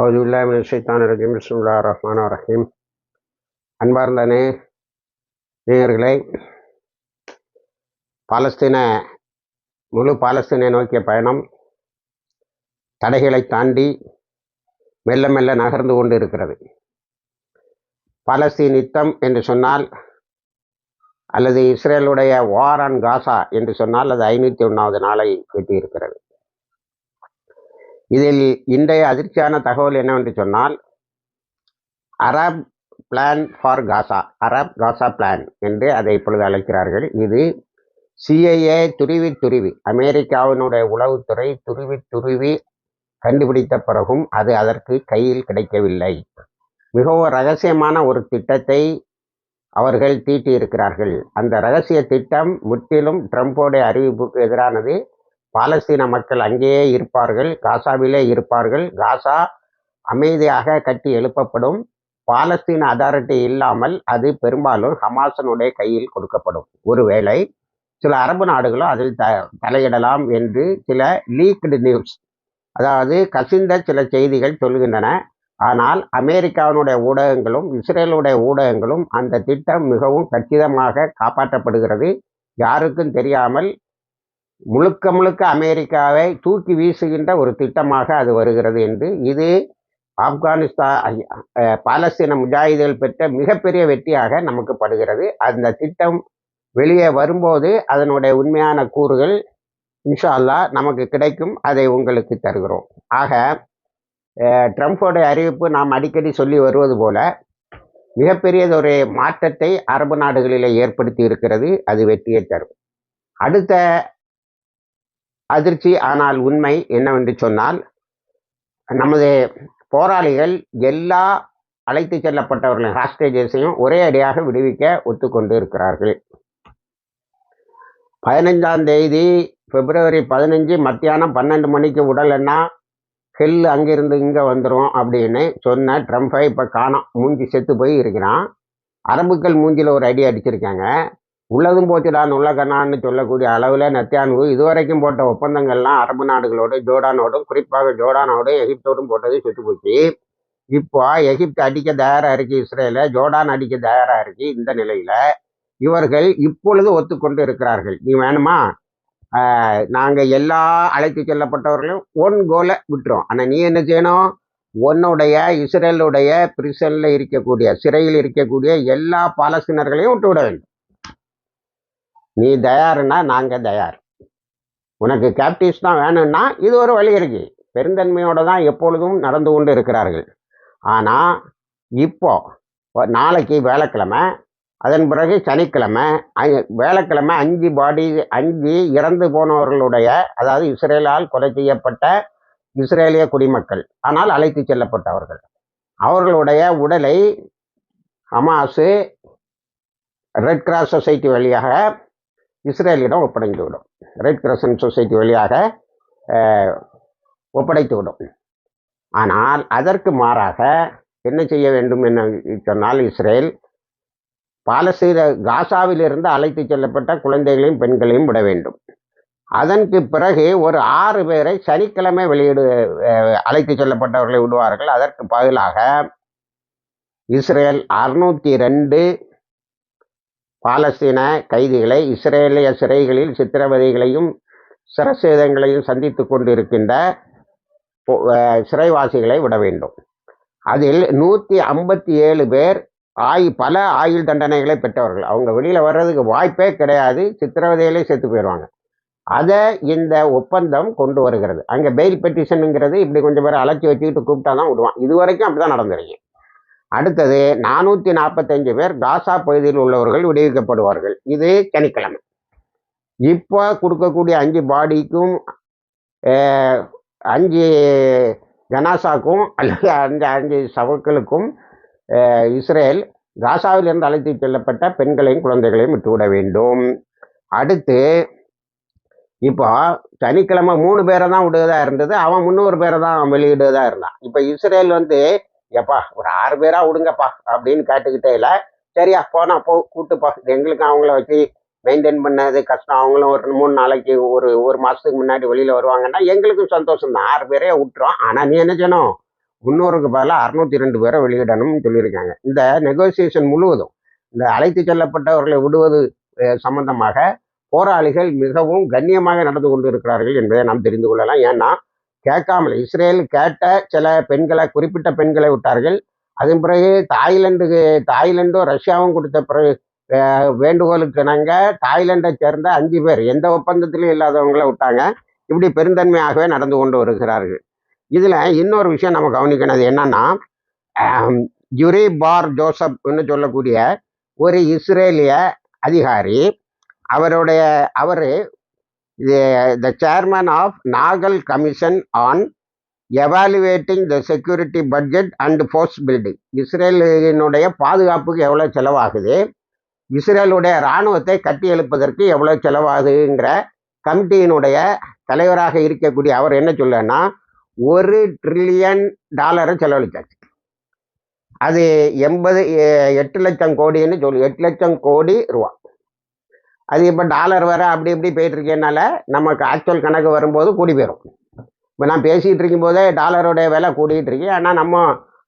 அவுதுல்லாமின் ஷைத்தான் ரஜீம். பிஸ்மில்லா ரஹ்மான் ரஹீம். அன்பார்ந்தனே நேயர்களே பாலஸ்தீன முழு பாலஸ்தீனை நோக்கிய பயணம் தடைகளை தாண்டி மெல்ல மெல்ல நகர்ந்து கொண்டு இருக்கிறது பாலஸ்தீன் யுத்தம் என்று சொன்னால் அல்லது இஸ்ரேலுடைய வார் ஆன் காசா என்று சொன்னால் அது ஐநூற்றி ஒன்றாவது நாளை எட்டியிருக்கிறது. இதில் இன்றைய அதிர்ச்சியான தகவல் என்னவென்று சொன்னால் Arab plan for Gaza Arab Gaza plan என்று அதை இப்பொழுது அழைக்கிறார்கள். இது சிஐஏ துருவி துருவி அமெரிக்காவினுடைய உளவுத்துறை துருவி துருவி கண்டுபிடித்த பிறகும் அது அதற்கு கையில் கிடைக்கவில்லை. மிகவும் ரகசியமான ஒரு திட்டத்தை அவர்கள் தீட்டியிருக்கிறார்கள். அந்த ரகசிய திட்டம் முற்றிலும் ட்ரம்போடைய அறிவிப்புக்கு எதிரானது. பாலஸ்தீன மக்கள் அங்கேயே இருப்பார்கள் காசாவிலே இருப்பார்கள். காசா அமைதியாக கட்டி எழுப்பப்படும். பாலஸ்தீன அதாரிட்டி இல்லாமல் அது பெரும்பாலும் ஹமாசனுடைய கையில் கொடுக்கப்படும். ஒருவேளை சில அரபு நாடுகளும் அதில் த தலையிடலாம் என்று சில லீக்டு நியூஸ் அதாவது கசிந்த சில செய்திகள் சொல்கின்றன. ஆனால் அமெரிக்காவினுடைய ஊடகங்களும் இஸ்ரேலுடைய ஊடகங்களும் அந்த திட்டம் மிகவும் கச்சிதமாக காப்பாற்றப்படுகிறது. யாருக்கும் தெரியாமல் முழுக்க முழுக்க அமெரிக்காவை தூக்கி வீசுகின்ற ஒரு திட்டமாக அது வருகிறது என்று இது ஆப்கானிஸ்தான் பாலஸ்தீன முஜாஹிதிகள் பெற்ற மிகப்பெரிய வெற்றியாக நமக்கு படுகிறது. அந்த திட்டம் வெளியே வரும்போது அதனுடைய உண்மையான கூறுகள் இன்ஷா அல்லா நமக்கு கிடைக்கும். அதை உங்களுக்கு தருகிறோம். ஆக ட்ரம்ப்போடைய அறிவிப்பு நாம் அடிக்கடி சொல்லி வருவது போல மிகப்பெரியதொரு மாற்றத்தை அரபு நாடுகளில் ஏற்படுத்தி இருக்கிறது. அது வெற்றியை தரும். அடுத்த அதிர்ச்சி. ஆனால் உண்மை என்னவென்று சொன்னால் நமது போராளிகள் எல்லா அழைத்து செல்லப்பட்டவர்களின் ஹாஸ்டேஜஸையும் ஒரே அடியாக விடுவிக்க ஒத்துக்கொண்டு இருக்கிறார்கள். பதினைஞ்சாம் தேதி பிப்ரவரி பதினஞ்சு மத்தியானம் பன்னெண்டு மணிக்கு உடலைன்னா ஹெல் அங்கிருந்து இங்கே வந்துடும் அப்படின்னு சொன்ன ட்ரம்ப்பை இப்போ காணோம் மூஞ்சி செத்து போய் இருக்கிறான். அரபுக்கள் மூஞ்சியில் ஒரு அடி அடிச்சிருக்காங்க. உள்ளதும் போச்சுடான் உள்ள கண்ணான்னு சொல்லக்கூடிய அளவில் நத்தியானு இதுவரைக்கும் போட்ட ஒப்பந்தங்கள்லாம் அரபு நாடுகளோடு ஜோர்டானோடும் குறிப்பாக ஜோர்டானோடும் எகிப்தோடும் போட்டது சுட்டு போச்சு. இப்போ எகிப்து அடிக்க தயாராக இருக்கு இஸ்ரேல ஜோர்டான் அடிக்க தயாராக இருக்கு இந்த நிலையில். இவர்கள் இப்பொழுது ஒத்துக்கொண்டு இருக்கிறார்கள். நீ வேணுமா? நாங்கள் எல்லா அழைத்து செல்லப்பட்டவர்களும் ஒன் கோலை விட்டுரும் ஆனால் நீ என்ன செய்யணும்? உன்னுடைய இஸ்ரேலுடைய பிரிசனில் இருக்கக்கூடிய சிறையில் இருக்கக்கூடிய எல்லா பாலஸ்தீனர்களையும் விட்டு விட வேண்டும். நீ தயாருன்னா நாங்கள் தயார். உனக்கு கேப்டிவ்ஸ் தான் வேணும்னா இது ஒரு வழி இருக்கு. பெருந்தன்மையோடு தான் எப்பொழுதும் நடந்து கொண்டு இருக்கிறார்கள். ஆனால் இப்போ நாளைக்கு வேலைக்கிழமை அதன் பிறகு சனிக்கிழமை வேலைக்கிழமை அஞ்சு பாடி அஞ்சு இறந்து போனவர்களுடைய அதாவது இஸ்ரேலால் கொலை செய்யப்பட்ட இஸ்ரேலிய குடிமக்கள் ஆனால் அழைத்து செல்லப்பட்டவர்கள். அவர்களுடைய உடலை ஹமாஸு ரெட் கிராஸ் சொசைட்டி வழியாக இஸ்ரேலிடம் ஒப்படைத்து விடும் ரெட் கிரசன் சொசைட்டி வழியாக ஒப்படைத்து விடும் ஆனால் அதற்கு மாறாக என்ன செய்ய வேண்டும் என்று சொன்னால் இஸ்ரேல் பாலஸ்தீன காசாவிலிருந்து அழைத்து செல்லப்பட்ட குழந்தைகளையும் பெண்களையும் விட வேண்டும். அதற்கு பிறகு ஒரு ஆறு பேரை சனிக்கிழமை வெளியிடு அழைத்து செல்லப்பட்டவர்களை விடுவார்கள். அதற்கு பதிலாக இஸ்ரேல் அறுநூற்றி ரெண்டு பாலஸ்தீன கைதிகளை இஸ்ரேலிய சிறைகளில் சித்திரவதைகளையும் சிரசேதங்களையும் சந்தித்து கொண்டிருக்கின்ற சிறைவாசிகளை விட வேண்டும். அதில் நூற்றி ஐம்பத்தி ஏழு பேர் ஆயு பல ஆயுள் தண்டனைகளை பெற்றவர்கள். அவங்க வெளியில் வர்றதுக்கு வாய்ப்பே கிடையாது. சித்திரவதையிலே செத்து போயிடுவாங்க. அதை இந்த ஒப்பந்தம் கொண்டு வருகிறது. அங்கே பெயில் பெட்டிஷனுங்கிறது இப்படி கொஞ்சம் பேர் அழைச்சி வச்சுக்கிட்டு கூப்பிட்டா தான் விடுவான். இது வரைக்கும் அப்படி தான் நடந்துருங்க அடுத்தது நானூற்றி நாற்பத்தஞ்சு பேர் காசா பகுதியில் உள்ளவர்கள் விடுவிக்கப்படுவார்கள். இது சனிக்கிழமை. இப்போ கொடுக்கக்கூடிய அஞ்சு பாடிக்கும் அஞ்சு ஜனாசாக்கும் அல்லது அஞ்சு அஞ்சு சவக்களுக்கும் இஸ்ரேல் காசாவிலிருந்து அழைத்து செல்லப்பட்ட பெண்களையும் குழந்தைகளையும் விட்டுவிட வேண்டும். அடுத்து இப்போ சனிக்கிழமை மூணு பேரை தான் விடுவதாக இருந்தது. அவன் முந்நூறு பேரை தான் வெளியிடுவதாக இருந்தான். இப்போ இஸ்ரேல் வந்து எப்பா ஒரு ஆறு பேராக விடுங்கப்பா அப்படின்னு கேட்டுக்கிட்டே இல்லை. சரியா போனா போ கூட்டுப்பா. எங்களுக்கு அவங்கள வச்சு மெயின்டைன் பண்ணது கஷ்டம். அவங்களும் ஒரு மூணு நாளைக்கு ஒரு ஒரு மாதத்துக்கு முன்னாடி வெளியில் வருவாங்கன்னா எங்களுக்கும் சந்தோஷம் தான் ஆறு பேரே விட்டுறோம். ஆனால் நீ என்ன செய்யணும்? முன்னூறுக்கு பதிலாக அறுநூத்தி ரெண்டு பேரை வெளியிடணும்னு சொல்லியிருக்காங்க. இந்த நெகோசியேஷன் முழுவதும் இந்த அழைத்து செல்லப்பட்டவர்களை விடுவது சம்பந்தமாக போராளிகள் மிகவும் கண்ணியமாக நடந்து கொண்டு இருக்கிறார்கள் என்பதை நாம் தெரிந்து கொள்ளலாம். ஏன்னா கேட்காமல் இஸ்ரேல் கேட்ட சில பெண்களை குறிப்பிட்ட பெண்களை விட்டார்கள். அதன் பிறகு தாய்லாந்துக்கு தாய்லாண்டும் ரஷ்யாவும் கொடுத்த பிறகு வேண்டுகோளுக்கு இணங்க தாய்லாந்தை சேர்ந்த அஞ்சு பேர் எந்த ஒப்பந்தத்திலும் இல்லாதவங்களை விட்டாங்க. இப்படி பெருந்தன்மையாகவே நடந்து கொண்டு வருகிறார்கள். இதில் இன்னொரு விஷயம் நம்ம கவனிக்கணும். என்னன்னா ஜுரி பார் ஜோசப்னு சொல்லக்கூடிய ஒரு இஸ்ரேலிய அதிகாரி அவருடைய அவர் the chairman of Nagel commission on evaluating the security budget and force building இஸ்ரேலினுடைய பாதுகாப்புக்கு எவ்வளோ செலவாகுது? இஸ்ரேலுடைய இராணுவத்தை கட்டி எழுப்பதற்கு எவ்வளோ செலவாகுதுங்கிற கமிட்டியினுடைய தலைவராக இருக்கக்கூடிய அவர் என்ன சொல்லன்னா ஒரு ட்ரில்லியன் டாலரை செலவழித்தாச்சு அது எண்பது எட்டு லட்சம் கோடின்னு சொல்லி எட்டு லட்சம் கோடி ரூபா. அது இப்போ டாலர் வர அப்படி இப்படி போயிட்டுருக்கனால நமக்கு ஆக்சுவல் கணக்கு வரும்போது கூடி போயிடும் இப்போ நான் பேசிகிட்டு இருக்கும்போதே டாலருடைய விலை கூடிகிட்டு இருக்கு. ஆனால் நம்ம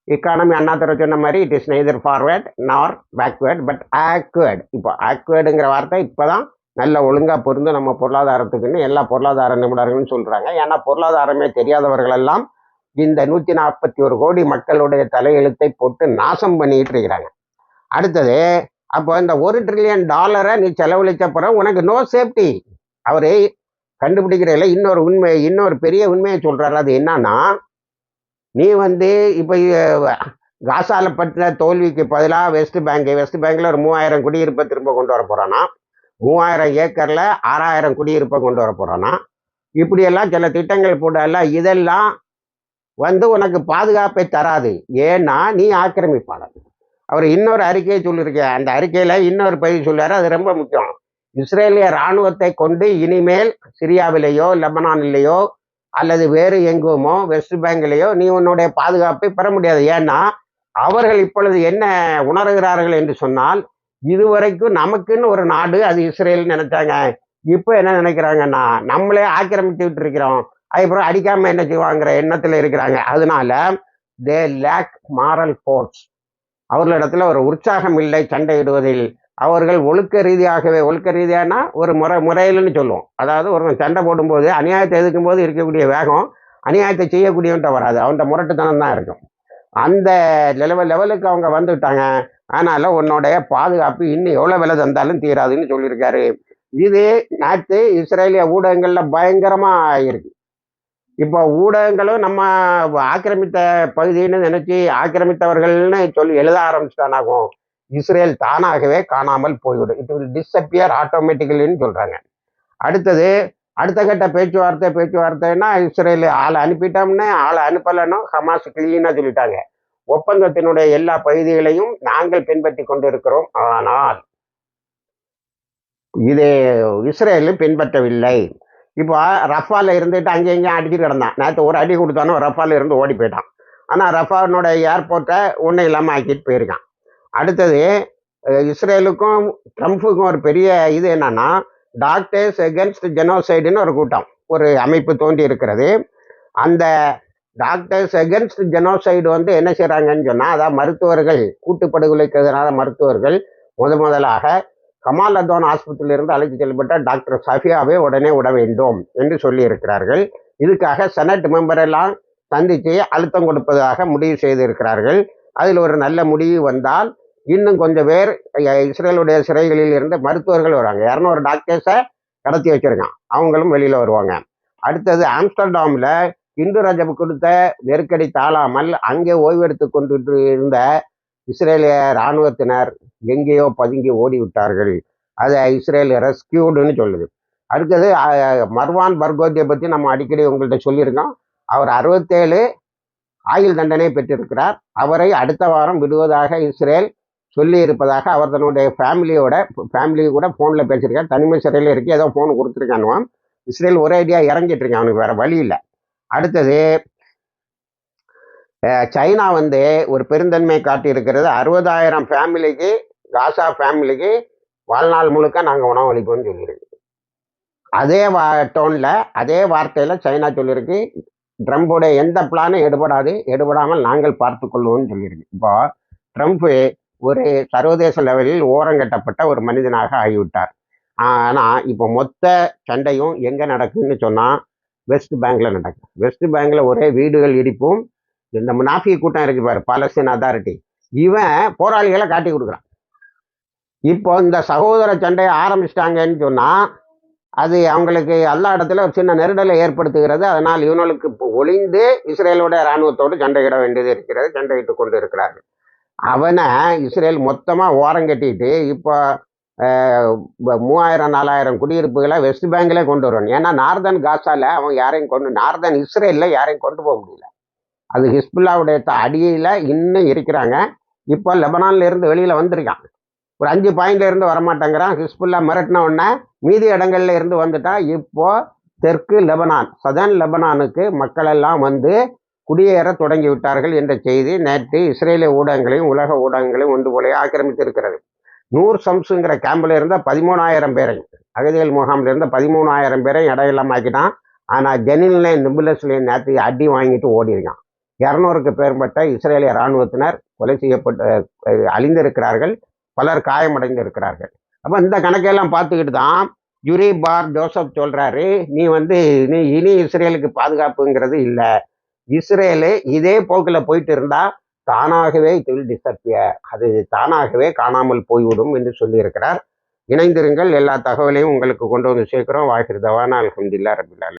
இக்கானமி அண்ணாத்துறை சொன்ன மாதிரி it is neither forward nor backward but awkward இப்போ ஆக்வேர்டுங்கிற வார்த்தை இப்போ தான் நல்ல ஒழுங்காக பொருந்து நம்ம பொருளாதாரத்துக்குன்னு எல்லா பொருளாதார நிபுணர்கள்னு சொல்கிறாங்க ஏன்னா பொருளாதாரமே தெரியாதவர்கள் எல்லாம் இந்த நூற்றி நாற்பத்தி ஒரு கோடி மக்களுடைய தலையெழுத்தை போட்டு நாசம் பண்ணிக்கிட்டு இருக்கிறாங்க. அடுத்தது அப்போ இந்த ஒரு ட்ரில்லியன் டாலரை நீ செலவழிச்ச உனக்கு நோ சேஃப்டி அவரு கண்டுபிடிக்கிறதில்ல இன்னொரு உண்மை இன்னொரு பெரிய உண்மையை சொல்றாரு. அது என்னன்னா நீ வந்து இப்போ காசால பட்ட தோல்விக்கு பதிலாக வெஸ்ட் பேங்க் வெஸ்ட் பேங்க்ல ஒரு மூவாயிரம் குடியிருப்பை திரும்ப கொண்டு வர போகிறோன்னா மூவாயிரம் ஏக்கரில் ஆறாயிரம் குடியிருப்பை கொண்டு வர போறானா இப்படியெல்லாம் சில திட்டங்கள் போடல இதெல்லாம் வந்து உனக்கு பாதுகாப்பை தராது. ஏன்னா நீ ஆக்கிரமிப்பாளர். அவர் இன்னொரு அறிக்கையை சொல்லியிருக்கார். அந்த அறிக்கையில் இன்னொரு பதிவு சொல்றாரு அது ரொம்ப முக்கியம். இஸ்ரேலிய இராணுவத்தை கொண்டு இனிமேல் சிரியாவிலேயோ லெபனானிலேயோ அல்லது வேறு எங்குமோ வெஸ்ட் பேங்கிலேயோ நீ உன்னுடைய பாதுகாப்பை பெற முடியாது. ஏன்னா அவர்கள் இப்பொழுது என்ன உணர்கிறார்கள் என்று சொன்னால் இதுவரைக்கும் நமக்குன்னு ஒரு நாடு அது இஸ்ரேல் நினைச்சாங்க. இப்போ என்ன நினைக்கிறாங்கன்னா நம்மளே ஆக்கிரமித்து விட்டு இருக்கிறோம் அதுக்கப்புறம் அடிக்காம என்ன செய்வாங்கிற எண்ணத்தில் இருக்கிறாங்க. அதனால தே லேக் மாரல் ஃபோர்ஸ் அவர்களிடத்தில் ஒரு உற்சாகம் இல்லை சண்டையிடுவதில் அவர்கள் ஒழுக்க ரீதியாகவே ஒழுக்க ரீதியானா ஒரு முறை முறையில்னு சொல்லுவோம். அதாவது ஒருவன் சண்டை போடும்போது அநியாயத்தை எதிர்க்கும் போது இருக்கக்கூடிய வேகம் அநியாயத்தை செய்யக்கூடியவன்ட்ட வராது. அவன்கிட்ட முரட்டுத்தனம் தான் இருக்கும். அந்த லெவல் லெவலுக்கு அவங்க வந்துவிட்டாங்க அதனால் உன்னுடைய பாதுகாப்பு இன்னும் எவ்வளோ விலை தந்தாலும் தீராதுன்னு சொல்லியிருக்காரு. இது நேற்று இஸ்ரேலிய ஊடகங்களில் பயங்கரமாக இருக்கு இப்போ ஊடகங்களும் நம்ம ஆக்கிரமித்த பகுதின்னு நினைச்சு ஆக்கிரமித்தவர்கள்னு சொல்லி எழுத ஆரம்பிச்சிட்டானாகும் இஸ்ரேல் தானாகவே காணாமல் போய்விடும். இட் வில் டிஸ்அப்பியர் ஆட்டோமேட்டிக்கலின்னு சொல்கிறாங்க அடுத்தது அடுத்த கட்ட பேச்சுவார்த்தை பேச்சுவார்த்தைன்னா இஸ்ரேல் ஆளை அனுப்பிட்டோம்னே ஆளை அனுப்பலைன்னு ஹமாஸ் கிளீனாக சொல்லிட்டாங்க. ஒப்பந்தத்தினுடைய எல்லா பகுதிகளையும் நாங்கள் பின்பற்றி கொண்டிருக்கிறோம். ஆனால் இது இஸ்ரேலும் பின்பற்றவில்லை. இப்போ ரஃபால இருந்துட்டு அங்கே இங்கேயும் அடிச்சுட்டு கிடந்தான். நேற்று ஒரு அடி கொடுத்தானோ ரஃபால இருந்து ஓடி போயிட்டான். ஆனால் ரஃபானோட ஏர்போர்ட்டை ஒன்றும் இல்லாமல் ஆக்கிட்டு போயிருக்கான். அடுத்தது இஸ்ரேலுக்கும் ட்ரம்ப்புக்கும் ஒரு பெரிய இது என்னன்னா டாக்டர்ஸ் எகென்ஸ்ட் ஜெனோசைடுன்னு ஒரு கூட்டம் ஒரு அமைப்பு தோன்றி இருக்கிறது. அந்த டாக்டர்ஸ் எகென்ஸ்ட் ஜெனோசைடு வந்து என்ன செய்கிறாங்கன்னு சொன்னால் அதாவது மருத்துவர்கள் கூட்டுப்படுகொலைக்கு எதிரான மருத்துவர்கள் முத முதலாக கமால் அத்வான் ஆஸ்பத்திரியிலிருந்து அழைத்து செல்லப்பட்ட டாக்டர் சஃபியாவை உடனே விட வேண்டும் என்று சொல்லியிருக்கிறார்கள். இதுக்காக செனட் மெம்பரெல்லாம் சந்தித்து அழுத்தம் கொடுப்பதாக முடிவு செய்திருக்கிறார்கள். அதில் ஒரு நல்ல முடிவு வந்தால் இன்னும் கொஞ்சம் பேர் இஸ்ரேலுடைய சிறைகளில் இருந்து மருத்துவர்கள் வராங்க இரநூறு டாக்டர்ஸை கடத்தி வச்சிருக்கான். அவங்களும் வெளியில் வருவாங்க. அடுத்தது ஆம்ஸ்டர்டாமில் இந்து ரஜப் கொடுத்த நெருக்கடி தாழாமல் அங்கே ஓய்வெடுத்து கொண்டு இருந்த இஸ்ரேலிய இராணுவத்தினர் எங்கேயோ பதுங்கி ஓடிவிட்டார்கள். அதை இஸ்ரேல் ரெஸ்கியூடுன்னு சொல்லுது. அடுத்தது மர்வான் பர்கோத்தியை பற்றி நம்ம அடிக்கடி உங்கள்கிட்ட சொல்லியிருக்கோம். அவர் அறுபத்தேழு ஆயுள் தண்டனை பெற்றிருக்கிறார். அவரை அடுத்த வாரம் விடுவதாக இஸ்ரேல் சொல்லி இருப்பதாக அவர் தன்னுடைய ஃபேமிலியோட ஃபேமிலி கூட ஃபோனில் பேசியிருக்கார். தனிமை சிறையில் இருக்கு ஏதோ ஃபோன் கொடுத்துருக்கானுவான் இஸ்ரேல் ஒரே ஐடியா இறங்கிட்டு இருக்கான் அவனுக்கு வேறு வழி இல்லை. அடுத்தது சைனா வந்து ஒரு பெருந்தன்மை காட்டி இருக்கிறது அறுபதாயிரம் ஃபேமிலிக்கு காசா ஃபேமிலிக்கு வாழ்நாள் முழுக்க நாங்கள் உணவளிப்போம்னு சொல்லியிருக்கு. அதே வா டோனில் அதே வார்த்தையில் சைனா சொல்லியிருக்கு. ட்ரம்ப்புடைய எந்த பிளானும் எடுபடாது எடுபடாமல் நாங்கள் பார்த்து கொள்வோம்னு சொல்லியிருக்கு. இப்போ ட்ரம்ப்பு ஒரு சர்வதேச லெவலில் ஓரங்கட்டப்பட்ட ஒரு மனிதனாக ஆகிவிட்டார். ஆனால் இப்போ மொத்த சண்டையும் எங்கே நடக்குதுன்னு சொன்னால் வெஸ்ட் பேங்கில் நடக்கும் வெஸ்ட் பேங்கில் ஒரே வீடுகள் இடிப்பும் இந்த முனாஃபி கூட்டம் இருக்கு பாரு பாலஸ்தீன் அத்தாரிட்டி இவன் போராளிகளை காட்டி கொடுக்குறான். இப்போ இந்த சகோதர சண்டையை ஆரம்பிச்சிட்டாங்கன்னு சொன்னால் அது அவங்களுக்கு எல்லா இடத்துல ஒரு சின்ன நெருடலை ஏற்படுத்துகிறது. அதனால் இவனுக்கு இப்போ ஒளிந்து இஸ்ரேலோட இராணுவத்தோடு சண்டையிட வேண்டியது இருக்கிறது சண்டையிட்டு கொண்டு இருக்கிறார்கள். அவனை இஸ்ரேல் மொத்தமாக ஓரம் கட்டிட்டு இப்போ மூவாயிரம் நாலாயிரம் குடியிருப்புகளை வெஸ்ட் பேங்கிலே கொண்டு வருவான் ஏன்னா நார்தன் காசாவில் அவன் யாரையும் கொண்டு நார்தன் இஸ்ரேலில் யாரையும் கொண்டு போக முடியல. அது ஹிஸ்புல்லாவுடைய த- இன்னும் இருக்கிறாங்க. இப்போ லெபனான்ல இருந்து வந்திருக்கான். ஒரு அஞ்சு பாயிண்ட்ல இருந்து வரமாட்டேங்கிறான். ஹிஸ்புல்லா மிரட்டின உடனே மீதி இடங்கள்ல இருந்து வந்துட்டா. இப்போது தெற்கு லெபனான் சதன் லெபனானுக்கு மக்கள் எல்லாம் வந்து குடியேற தொடங்கி விட்டார்கள் என்ற செய்தி நேற்று இஸ்ரேலிய ஊடகங்களையும் உலக ஊடகங்களையும் ஒன்று போல ஆக்கிரமித்திருக்கிறது. நூறு சம்ஸுங்கிற கேம்பில் இருந்த பதிமூணாயிரம் பேரை அகதிகள் முகாமில் இருந்த பதிமூணாயிரம் பேரை இடையெல்லாம் ஆக்கிட்டான் ஆனால் ஜெனின்லைன் நிபுலஸ்லைன் நேற்று அடி வாங்கிட்டு ஓடிருக்கான் இரநூறுக்கு பேர்பட்ட இஸ்ரேலிய இராணுவத்தினர் கொலை செய்யப்பட்டு அழிந்திருக்கிறார்கள். பலர் காயமடைந்து இருக்கிறார்கள் அப்போ இந்த கணக்கெல்லாம் பார்த்துக்கிட்டு தான் யுரி பார் ஜோசப் சொல்கிறாரு நீ வந்து நீ இனி இஸ்ரேலுக்கு பாதுகாப்புங்கிறது இல்லை. இஸ்ரேலு இதே போக்கில் போயிட்டு இருந்தால் தானாகவே இட் வில் டிசப்பியர் அது தானாகவே காணாமல் போய்விடும் என்று சொல்லியிருக்கிறார். இணைந்திருங்கள். எல்லா தகவலையும் உங்களுக்கு கொண்டு வந்து சேர்க்கிறோம். வாகிருதவான அலமதுல்லா ரபில்லா